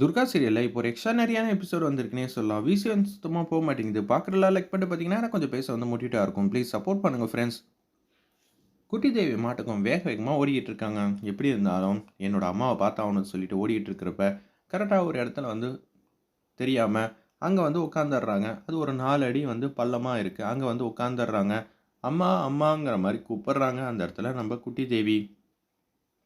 துர்கா சீரியலில் இப்போ ஒரு எக்ஸ்ட்ரானரியான எபிசோட் வந்திருக்குனே சொல்லலாம். விசி வந்து சுத்தமாக போக மாட்டேங்குது. பார்க்குறலாம் லைக் பண்ணிட்டு பார்த்தீங்கன்னா கொஞ்சம் பேச வந்து முட்டிட்டா இருக்கும். ப்ளீஸ் சப்போர்ட் பண்ணுங்கள் ஃப்ரெண்ட்ஸ் குட்டி தேவி மாட்டுக்கும் வேக வேகமாக ஓடிக்கிட்டு இருக்காங்க. எப்படி இருந்தாலும் என்னோட அம்மாவை பார்த்தாகணும்னு சொல்லிட்டு ஓடிக்கிட்டு இருக்கிறப்ப கரெக்டாக ஒரு இடத்துல வந்து தெரியாமல் அங்கே வந்து உட்காந்துடுறாங்க அது ஒரு நாலு அடி வந்து பள்ளமாக இருக்குது அங்கே வந்து உட்காந்துடுறாங்க அம்மா அம்மாங்கிற மாதிரி கூப்பிட்றாங்க அந்த இடத்துல நம்ம குட்டி தேவி.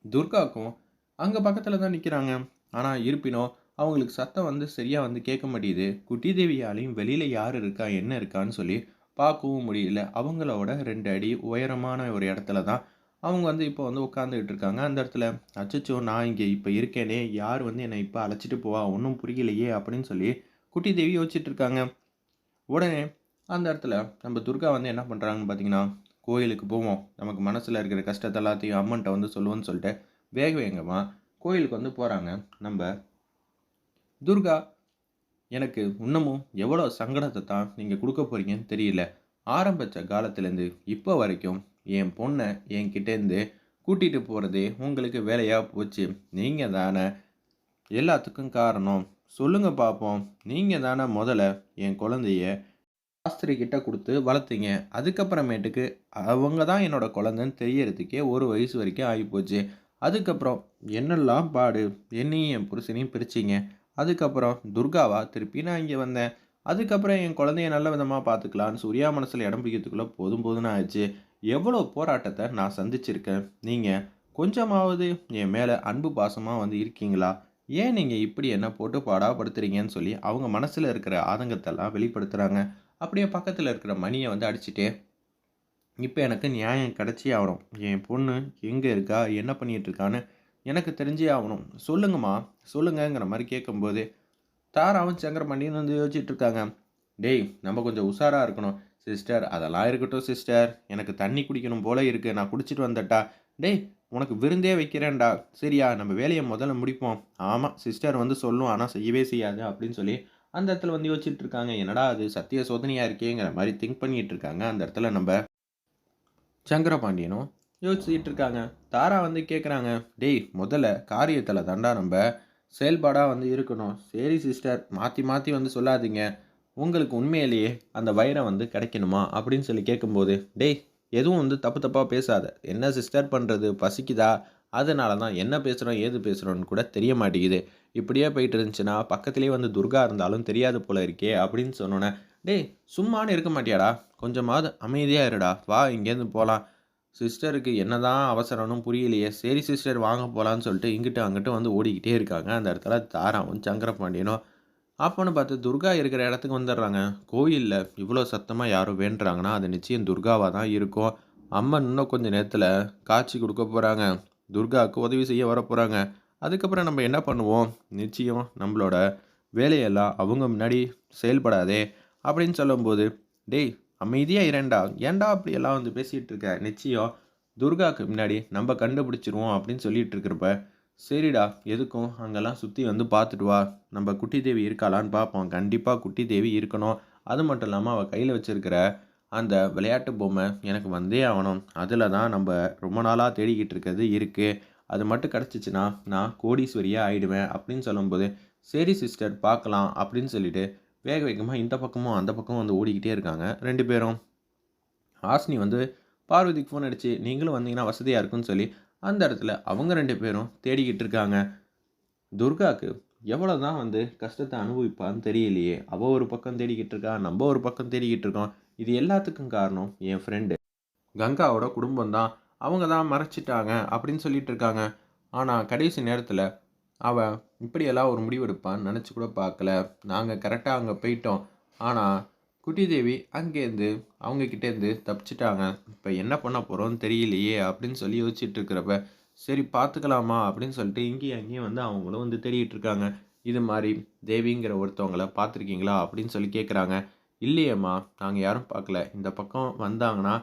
துர்காக்கும் அங்கே பக்கத்தில் தான் நிற்கிறாங்க ஆனால் இருப்பினும் அவங்களுக்கு சத்தம் வந்து சரியாக வந்து கேட்க மாட்டேது குட்டி தேவியாலையும் வெளியில் யார் இருக்கா என்ன இருக்கான்னு சொல்லி பார்க்கவும் முடியல. அவங்களோட ரெண்டு அடி உயரமான ஒரு இடத்துல தான் அவங்க வந்து இப்போ வந்து உட்காந்துக்கிட்டு இருக்காங்க. அந்த இடத்துல அச்சச்சோ நான் இங்கே இப்போ இருக்கேனே யார் வந்து என்னை இப்போ அழைச்சிட்டு போவா? ஒன்றும் புரியலையே அப்படின்னு சொல்லி குட்டி தேவி யோசிச்சுட்டு இருக்காங்க. உடனே அந்த இடத்துல நம்ம துர்கா வந்து என்ன பண்ணுறாங்கன்னு பார்த்தீங்கன்னா கோயிலுக்கு போவோம். நமக்கு மனசில் இருக்கிற கஷ்டத்தை எல்லாத்தையும் அம்மன்ட்ட வந்து சொல்லுவோன்னு சொல்லிட்டு வேக வேகமாக கோயிலுக்கு வந்து போகிறாங்க நம்ம துர்கா எனக்கு இன்னமும் எவ்வளோ சங்கடத்தை தான் நீங்கள் கொடுக்க போகிறீங்கன்னு தெரியல. ஆரம்பித்த காலத்துலேருந்து இப்போ வரைக்கும் என் பொண்ணை என்கிட்டேருந்து கூட்டிகிட்டு போகிறதே உங்களுக்கு வேலையாக போச்சு. நீங்கள் தானே எல்லாத்துக்கும் காரணம். சொல்லுங்கள் பார்ப்போம் நீங்கள் தானே முதல்ல என் குழந்தைய சாஸ்திரி கிட்ட கொடுத்து வளர்த்தீங்க. அதுக்கப்புறமேட்டுக்கு அவங்க தான் என்னோட குழந்தைன்னு தெரியறதுக்கே ஒரு வயசு வரைக்கும் ஆகிப்போச்சு. அதுக்கப்புறம் என்னெல்லாம் பாடு? என்னையும் என் புருஷனையும் பிரிச்சிங்க. அதுக்கப்புறம் துர்காவா? திருப்பி நான் இங்கே வந்தேன். அதுக்கப்புறம் என் குழந்தைய நல்ல விதமாக பார்த்துக்கலான்னு சூர்யா மனசில் இடம் பிடிக்கிறதுக்குள்ளே போதும் போதுன்னு ஆயிடுச்சு. எவ்வளோ போராட்டத்தை நான் சந்திச்சிருக்கேன். நீங்கள் கொஞ்சமாவது என் மேலே அன்பு பாசமாக வந்து இருக்கீங்களா? ஏன் நீங்கள் இப்படி என்ன போட்டு பாடாப்படுத்துறீங்கன்னு சொல்லி அவங்க மனசில் இருக்கிற ஆதங்கத்தெல்லாம் வெளிப்படுத்துகிறாங்க அப்படியே பக்கத்தில் இருக்கிற மணியை வந்து அடிச்சுட்டே இப்போ எனக்கு நியாயம் கிடச்சி ஆகணும். என் பொண்ணு எங்கே இருக்கா? என்ன பண்ணிகிட்டு இருக்கான்னு எனக்கு தெரிஞ்சே ஆகணும். சொல்லுங்கம்மா சொல்லுங்கங்கிற மாதிரி கேட்கும்போது தாராவும் சங்கரமணியும் வந்து யோசிச்சுட்டு இருக்காங்க டேய் நம்ம கொஞ்சம் உஷாராக இருக்கணும். சிஸ்டர் அதெல்லாம் இருக்கட்டும் சிஸ்டர். எனக்கு தண்ணி குடிக்கணும் போல இருக்குது நான் குடிச்சிட்டு வந்துட்டா. டேய் உனக்கு விருந்தே வைக்கிறேன்டா. சரியா நம்ம வேலையை முதல்ல முடிப்போம். ஆமாம் சிஸ்டர் வந்து சொல்லும் ஆனால் செய்யவே செய்யாது அப்படின்னு சொல்லி அந்த இடத்துல வந்து யோசிச்சுட்டு இருக்காங்க என்னடா அது சத்திய சோதனையாக இருக்கேங்கிற மாதிரி திங்க் பண்ணிகிட்டு இருக்காங்க அந்த இடத்துல நம்ம சங்கரபாண்டியனும் யோசிச்சுட்டு இருக்காங்க தாரா வந்து கேட்குறாங்க டேய் முதல்ல காரியத்தில் தாண்டா நம்ம செயல்பாடாக வந்து இருக்கணும். சரி சிஸ்டர். மாற்றி மாற்றி வந்து சொல்லாதீங்க. உங்களுக்கு உண்மையிலேயே அந்த வைரம் வந்து கிடைக்கணுமா? அப்படின்னு சொல்லி கேட்கும்போது டேய் எதுவும் வந்து தப்பு தப்பாக பேசாத. என்ன சிஸ்டர் பண்ணுறது பசிக்குதா? அதனால தான் என்ன பேசுகிறோம் ஏது பேசுகிறோன்னு கூட தெரிய மாட்டேங்குது. இப்படியே போயிட்டு இருந்துச்சுன்னா பக்கத்துலேயே வந்து துர்கா இருந்தாலும் தெரியாது போல இருக்கே அப்படின்னு சொன்னோன்னே டேய் சும்மானு இருக்க மாட்டியாடா? கொஞ்சமாவது அமைதியாக இருடா. வா இங்கேருந்து போகலாம் சிஸ்டருக்கு என்னதான் அவசரம்னு புரியலையே. சரி சிஸ்டர் வாங்க போகலான்னு சொல்லிட்டு இங்கிட்ட அங்கிட்ட வந்து ஓடிக்கிட்டே இருக்காங்க. அந்த இடத்துல தாராவும் சங்கரபாண்டியனும். அப்போன்னு பார்த்து துர்கா இருக்கிற இடத்துக்கு வந்துடுறாங்க. கோயிலில் இவ்வளோ சத்தமாக யாரும் வேண்டுறாங்கன்னா அது நிச்சயம் துர்காவாக தான் இருக்கும். அம்மன் இன்னும் கொஞ்சம் நேரத்தில் காட்சி கொடுக்க போகிறாங்க துர்காவுக்கு உதவி செய்ய வர போகிறாங்க அதுக்கப்புறம் நம்ம என்ன பண்ணுவோம்? நிச்சயம் நம்மளோட வேலையெல்லாம் அவங்க முன்னாடி செயல்படாதே அப்படின்னு சொல்லும்போது டேய் அமைதியாக இரண்டா? ஏன்டா அப்படியெல்லாம் வந்து பேசிகிட்டு இருக்க? நிச்சயம் துர்காவுக்கு முன்னாடி நம்ம கண்டுபிடிச்சிருவோம் அப்படின்னு சொல்லிட்டு இருக்கிறப்ப சரிடா எதுக்கும்? அங்கெல்லாம் சுற்றி வந்து பார்த்துட்டு வா. நம்ம குட்டி தேவி இருக்காளான்னு பார்ப்போம். கண்டிப்பாக குட்டி தேவி இருக்கணும். அது மட்டும் இல்லாமல் அவள் கையில் வச்சுருக்கிற அந்த விளையாட்டு பொம்மை எனக்கு வந்தே ஆகணும். அதில் தான் நம்ம ரொம்ப நாளாக தேடிக்கிட்டு இருக்கிறது இருக்குது அது மட்டும் கிடச்சிச்சின்னா நான் கோடீஸ்வரியாக ஆயிடுவேன் அப்படின்னு சொல்லும்போது சரி சிஸ்டர் பார்க்கலாம் அப்படின்னு சொல்லிட்டு வேக வேகமாக இந்த பக்கமும் அந்த பக்கமும் வந்து ஓடிக்கிட்டே இருக்காங்க. ரெண்டு பேரும். ஹாஸ்னி வந்து பார்வதிக்கு ஃபோன் அடிச்சு நீங்களும் வந்தீங்கன்னா வசதியாக இருக்குன்னு சொல்லி அந்த இடத்துல அவங்க ரெண்டு பேரும் தேடிக்கிட்டு இருக்காங்க. துர்காவுக்கு எவ்வளோ தான் வந்து கஷ்டத்தை அனுபவிப்பான்னு தெரியலையே. அவள் ஒரு பக்கம் தேடிக்கிட்டு இருக்கா நம்ம ஒரு பக்கம் தேடிக்கிட்டு இருக்கோம். இது எல்லாத்துக்கும் காரணம் என் ஃப்ரெண்டு கங்காவோட குடும்பம் தான் அவங்க தான் மறைச்சிட்டாங்க அப்படின்னு சொல்லிட்டு இருக்காங்க. ஆனால் கடைசி நேரத்தில் அவள் இப்படியெல்லாம் ஒரு முடிவெடுப்பான்னு நினச்சி கூட பார்க்கல. நாங்கள் கரெக்டாக அங்கே போயிட்டோம். ஆனால் குட்டி தேவி அங்கேருந்து அவங்கக்கிட்டேருந்து தப்பிச்சிட்டாங்க. இப்போ என்ன பண்ண போகிறோன்னு தெரியலையே அப்படின்னு சொல்லி யோசிச்சுட்டு இருக்கிறப்ப சரி பார்த்துக்கலாமா அப்படின்னு சொல்லிட்டு இங்கேயும் அங்கேயும் வந்து அவங்களும் வந்து தேடிட்டு இருக்காங்க. இது மாதிரி தேவிங்கிற ஒருத்தவங்கள பார்த்துருக்கீங்களா அப்படின்னு சொல்லி கேட்குறாங்க இல்லையேம்மா நாங்கள் யாரும் பார்க்கல. இந்த பக்கம் வந்தாங்கன்னா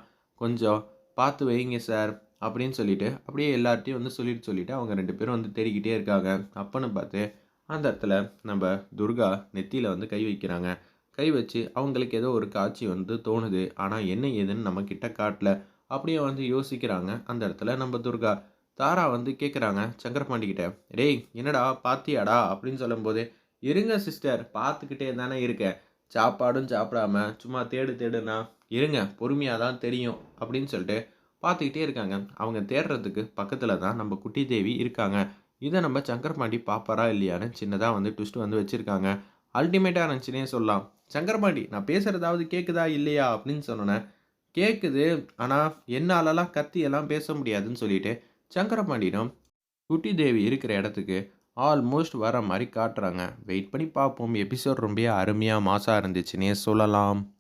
கொஞ்சம் பார்த்து வைங்க சார். அப்படின்னு சொல்லிட்டு அப்படியே எல்லார்ட்டையும் வந்து சொல்லிட்டு சொல்லிட்டு அவங்க ரெண்டு பேரும் வந்து தேடிக்கிட்டே இருக்காங்க. அப்போன்னு பார்த்து அந்த இடத்துல நம்ம துர்கா நெத்தியில் வந்து கை வைக்கிறாங்க. கை வச்சு அவங்களுக்கு ஏதோ ஒரு காட்சி வந்து தோணுது. ஆனால் என்ன ஏதுன்னு நம்ம கிட்ட காட்டல. அப்படியே வந்து யோசிக்கிறாங்க அந்த இடத்துல நம்ம துர்கா. தாரா வந்து கேட்குறாங்க சங்கரபாண்டிகிட்ட டேய் என்னடா பாத்தியாடா? அப்படின்னு சொல்லும்போது இருங்க சிஸ்டர் பார்த்துக்கிட்டே தானே இருக்கேன் சாப்பாடும் சாப்பிடாம சும்மா தேடு தேடுனா இருங்க பொறுமையாக தான் தெரியும். அப்படின்னு சொல்லிட்டு பார்த்துக்கிட்டே இருக்காங்க. அவங்க தேடுறதுக்கு பக்கத்தில் தான் நம்ம குட்டி தேவி இருக்காங்க. இதை நம்ம சங்கரபாண்டி பாப்பாரா இல்லையான்னு சின்னதாக வந்து ட்விஸ்ட் வந்து வச்சுருக்காங்க. அல்டிமேட்டாக இருந்துச்சுன்னே சொல்லலாம். சங்கரபாண்டி நான் பேசுகிறதாவது கேட்குதா இல்லையா அப்படின்னு சொன்னேன் கேட்குது ஆனால் என்னாலலாம் கத்தி எல்லாம் பேச முடியாதுன்னு சொல்லிட்டு சங்கரபாண்டியிடம் குட்டி தேவி இருக்கிற இடத்துக்கு ஆல்மோஸ்ட் வர மாதிரி காட்டுறாங்க. வெயிட் பண்ணி பார்ப்போம் எபிசோட் ரொம்ப அருமையாக மாசாக இருந்துச்சுன்னே சொல்லலாம்.